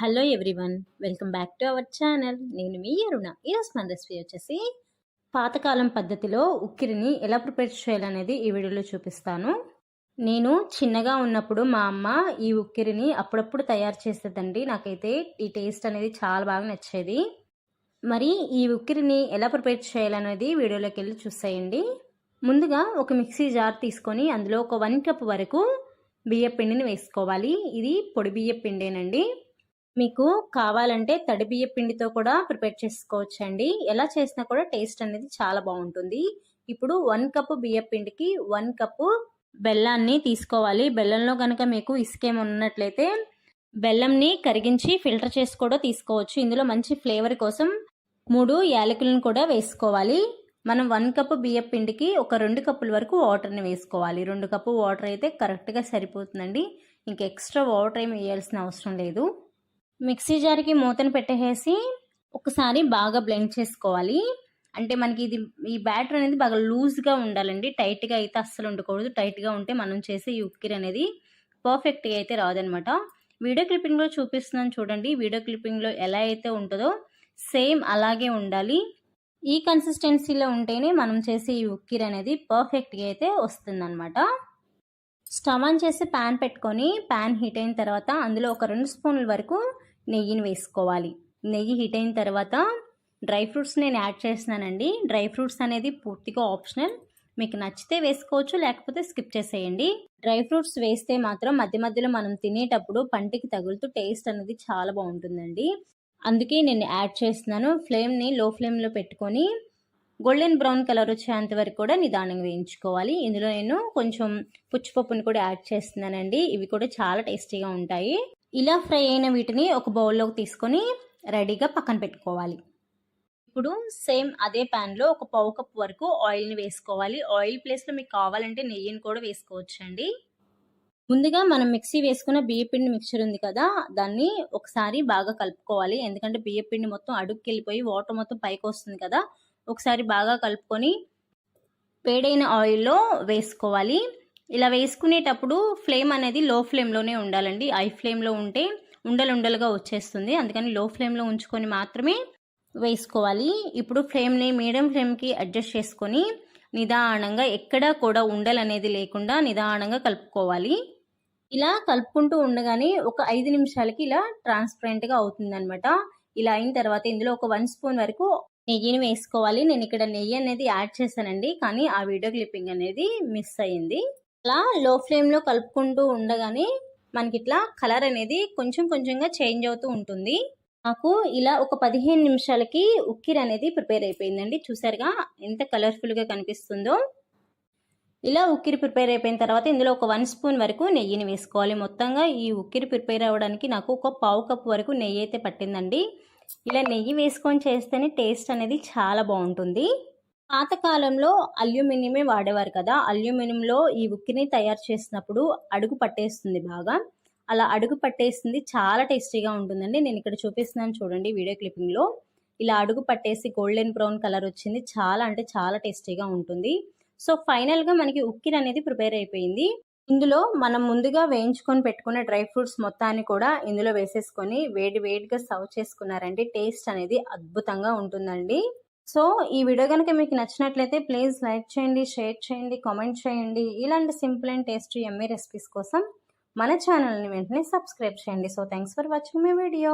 Hello everyone welcome back to our channel నేను మీ అరుణ. ఈరోజు మన రెసిపీ వచ్చేసి పాతకాలం పద్ధతిలో ఉక్కిరిని ఎలా ప్రిపేర్ చేయాలనేది ఈ వీడియోలో చూపిస్తాను. నేను చిన్నగా ఉన్నప్పుడు మా అమ్మ ఈ ఉక్కిరిని అప్పుడప్పుడు తయారు చేసేదండి. నాకైతే ఈ టేస్ట్ అనేది చాలా బాగా నచ్చేది. మరి ఈ ఉక్కిరిని ఎలా ప్రిపేర్ చేయాలనేది వీడియోలోకి వెళ్ళి చూసేయండి. ముందుగా ఒక మిక్సీ జార్ తీసుకొని అందులో ఒక వన్ కప్ వరకు బియ్య పిండిని వేసుకోవాలి. ఇది పొడి బియ్య పిండేనండి మీకు కావాలంటే తడిబియ్య పిండితో కూడా ప్రిపేర్ చేసుకోవచ్చండి. ఎలా చేసినా కూడా టేస్ట్ అనేది చాలా బాగుంటుంది. ఇప్పుడు వన్ కప్ బియ్య పిండికి వన్ కప్పు బెల్లాన్ని తీసుకోవాలి. బెల్లంలో కనుక మీకు ఇసుకేం ఉన్నట్లయితే బెల్లంని కరిగించి ఫిల్టర్ చేసి కూడా తీసుకోవచ్చు. ఇందులో మంచి ఫ్లేవర్ కోసం మూడు యాలకులను కూడా వేసుకోవాలి. మనం వన్ కప్ బియ్య పిండికి ఒక రెండు కప్పుల వరకు వాటర్ని వేసుకోవాలి. రెండు కప్పు వాటర్ అయితే కరెక్ట్గా సరిపోతుందండి. ఇంక ఎక్స్ట్రా వాటర్ ఏమి వేయాల్సిన అవసరం లేదు. మిక్సీ జార్కి మూతను పెట్టేసి ఒకసారి బాగా బ్లెండ్ చేసుకోవాలి. అంటే మనకి ఇది ఈ బ్యాటర్ అనేది బాగా లూజ్గా ఉండాలండి. టైట్గా అయితే అస్సలు ఉండకూడదు. టైట్గా ఉంటే మనం చేసే ఈ ఉక్కిరి అనేది పర్ఫెక్ట్గా అయితే రాదనమాట. వీడియో క్లిప్పింగ్లో చూపిస్తున్నాను చూడండి. వీడియో క్లిప్పింగ్లో ఎలా అయితే ఉంటుందో సేమ్ అలాగే ఉండాలి. ఈ కన్సిస్టెన్సీలో ఉంటేనే మనం చేసే ఈ ఉక్కిరి అనేది పర్ఫెక్ట్గా అయితే వస్తుందన్నమాట స్టవ్ ఆన్ చేసి ప్యాన్ పెట్టుకొని ప్యాన్ హీట్ అయిన తర్వాత అందులో ఒక రెండు స్పూన్ల వరకు నెయ్యిని వేసుకోవాలి. నెయ్యి హీట్ అయిన తర్వాత డ్రై ఫ్రూట్స్ నేను యాడ్ చేస్తున్నానండి. డ్రై ఫ్రూట్స్ అనేది పూర్తిగా ఆప్షనల్. మీకు నచ్చితే వేసుకోవచ్చు లేకపోతే స్కిప్ చేసేయండి. డ్రై ఫ్రూట్స్ వేస్తే మాత్రం మధ్య మధ్యలో మనం తినేటప్పుడు పంటికి తగులుతూ టేస్ట్ అనేది చాలా బాగుంటుందండి. అందుకే నేను యాడ్ చేస్తున్నాను. ఫ్లేమ్ని లో ఫ్లేమ్లో పెట్టుకొని గోల్డెన్ బ్రౌన్ కలర్ వచ్చేంత వరకు కూడా నిదానంగా వేయించుకోవాలి. ఇందులో నేను కొంచెం పుచ్చిపప్పుని కూడా యాడ్ చేస్తున్నానండి. ఇవి కూడా చాలా టేస్టీగా ఉంటాయి. ఇలా ఫ్రై అయిన వీటిని ఒక బౌల్లోకి తీసుకొని రెడీగా పక్కన పెట్టుకోవాలి. ఇప్పుడు సేమ్ అదే ప్యాన్లో ఒక పావు కప్ వరకు ఆయిల్ని వేసుకోవాలి. ఆయిల్ ప్లేస్లో మీకు కావాలంటే నెయ్యిని కూడా వేసుకోవచ్చండి. ముందుగా మనం మిక్సీ వేసుకున్న బియ్యపిండి మిక్చర్ ఉంది కదా దాన్ని ఒకసారి బాగా కలుపుకోవాలి. ఎందుకంటే బియ్యపిండి మొత్తం అడుగుకి వెళ్ళిపోయి వాటర్ మొత్తం పైకి వస్తుంది కదా ఒకసారి బాగా కలుపుకొని వేడైన ఆయిల్లో వేసుకోవాలి. ఇలా వేసుకునేటప్పుడు ఫ్లేమ్ అనేది లో ఫ్లేమ్లోనే ఉండాలండి. ఐ ఫ్లేమ్లో ఉంటే ఉండలుండలుగా వచ్చేస్తుంది. అందుకని లో ఫ్లేమ్లో ఉంచుకొని మాత్రమే వేసుకోవాలి. ఇప్పుడు ఫ్లేమ్ని మీడియం ఫ్లేమ్కి అడ్జస్ట్ చేసుకొని నిదానంగా ఎక్కడా కూడా ఉండలు అనేది లేకుండా నిదానంగా కలుపుకోవాలి. ఇలా కలుపుకుంటూ ఉండగానే ఒక ఐదు నిమిషాలకి ఇలా ట్రాన్స్పరెంట్గా అవుతుందనమాట ఇలా అయిన తర్వాత ఇందులో ఒక వన్ స్పూన్ వరకు నెయ్యిని వేసుకోవాలి. నేను ఇక్కడ నెయ్యి అనేది యాడ్ చేశానండి. కానీ ఆ వీడియో క్లిప్పింగ్ అనేది మిస్ అయ్యింది. అలా లో ఫ్లేమ్లో కలుపుకుంటూ ఉండగానే మనకి ఇట్లా కలర్ అనేది కొంచెం కొంచెంగా చేంజ్ అవుతూ ఉంటుంది. నాకు ఇలా ఒక పదిహేను నిమిషాలకి ఉక్కిరి అనేది ప్రిపేర్ అయిపోయిందండి. చూసారుగా ఎంత కలర్ఫుల్గా కనిపిస్తుందో. ఇలా ఉక్కిరి ప్రిపేర్ అయిపోయిన తర్వాత ఇందులో ఒక వన్ స్పూన్ వరకు నెయ్యిని వేసుకోవాలి. మొత్తంగా ఈ ఉక్కిరి ప్రిపేర్ అవ్వడానికి నాకు ఒక పావు కప్పు వరకు నెయ్యి అయితే పట్టిందండి. ఇలా నెయ్యి వేసుకొని చేస్తేనే టేస్ట్ అనేది చాలా బాగుంటుంది. పాతకాలంలో అల్యూమినియమే వాడేవారు కదా. అల్యూమినియంలో ఈ ఉక్కిని తయారు చేసినప్పుడు అడుగు పట్టేస్తుంది బాగా. అలా అడుగు పట్టేస్తుంది చాలా టేస్టీగా ఉంటుందండి. నేను ఇక్కడ చూపిస్తున్నాను చూడండి వీడియో క్లిప్పింగ్లో. ఇలా అడుగు పట్టేసి గోల్డెన్ బ్రౌన్ కలర్ వచ్చింది. చాలా అంటే చాలా టేస్టీగా ఉంటుంది. సో ఫైనల్గా మనకి ఉక్కిరి అనేది ప్రిపేర్ అయిపోయింది. ఇందులో మనం ముందుగా వేయించుకొని పెట్టుకున్న డ్రై ఫ్రూట్స్ మొత్తాన్ని కూడా ఇందులో వేసేసుకొని వేడి వేడిగా సర్వ్ చేసుకున్నారండి టేస్ట్ అనేది అద్భుతంగా ఉంటుందండి. సో ఈ వీడియో కనుక మీకు నచ్చినట్లయితే ప్లీజ్ లైక్ చేయండి షేర్ చేయండి కామెంట్ చేయండి. ఇలాంటి simple and tasty Emmy recipes కోసం మన ఛానల్ని వెంటనే సబ్స్క్రైబ్ చేయండి. So thanks for watching my video